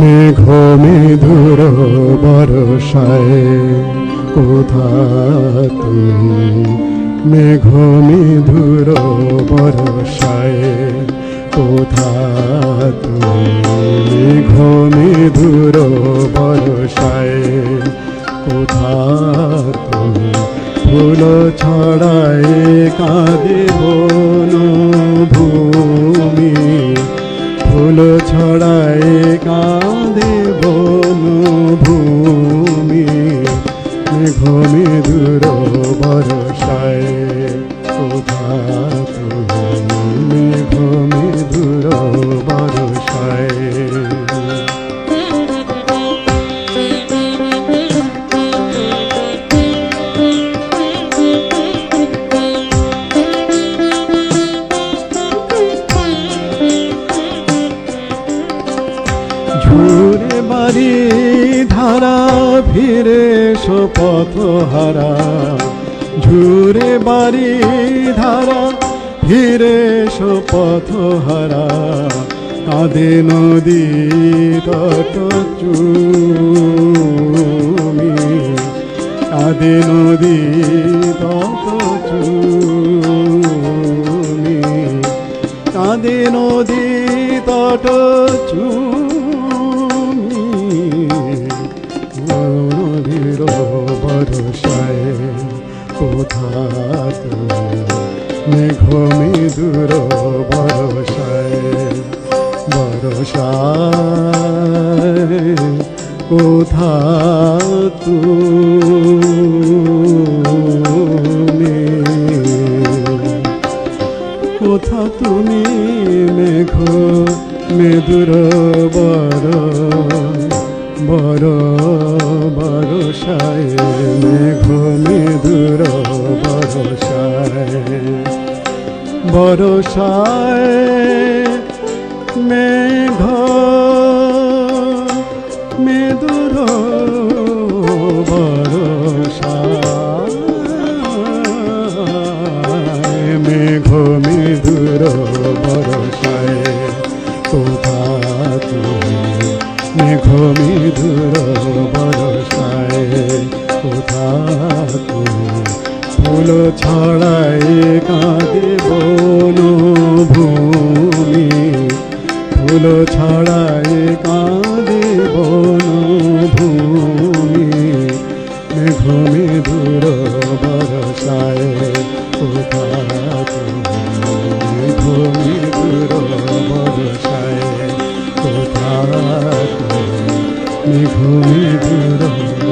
মেঘ মেধুর বরসায় কোথা তুমি? মেঘ মেধুর বরসায় কোথা তুমি? মেঘ মেধুর বরসায় কোথা তুমি? ফুল ছড়ায় কাঁদে ঝুরে বাড়ি ধারা, ফিরে শপথ হারা। ঝুরে বাড়ি ধারা, ফিরে শপথ হারা। কাঁদে নদী তট চুমি। কাঁদে নদী তট চুমি। কাঁদে নদী তট চুমি। মেঘ মেদুর বরসায় বরসায় কোথা তুমি? কোথা তুমি মেঘ মেদুর বর বর বরসায় মেঘ মেদুর বরসায় বরসায় মেঘ কোথা মেঘ মেদুর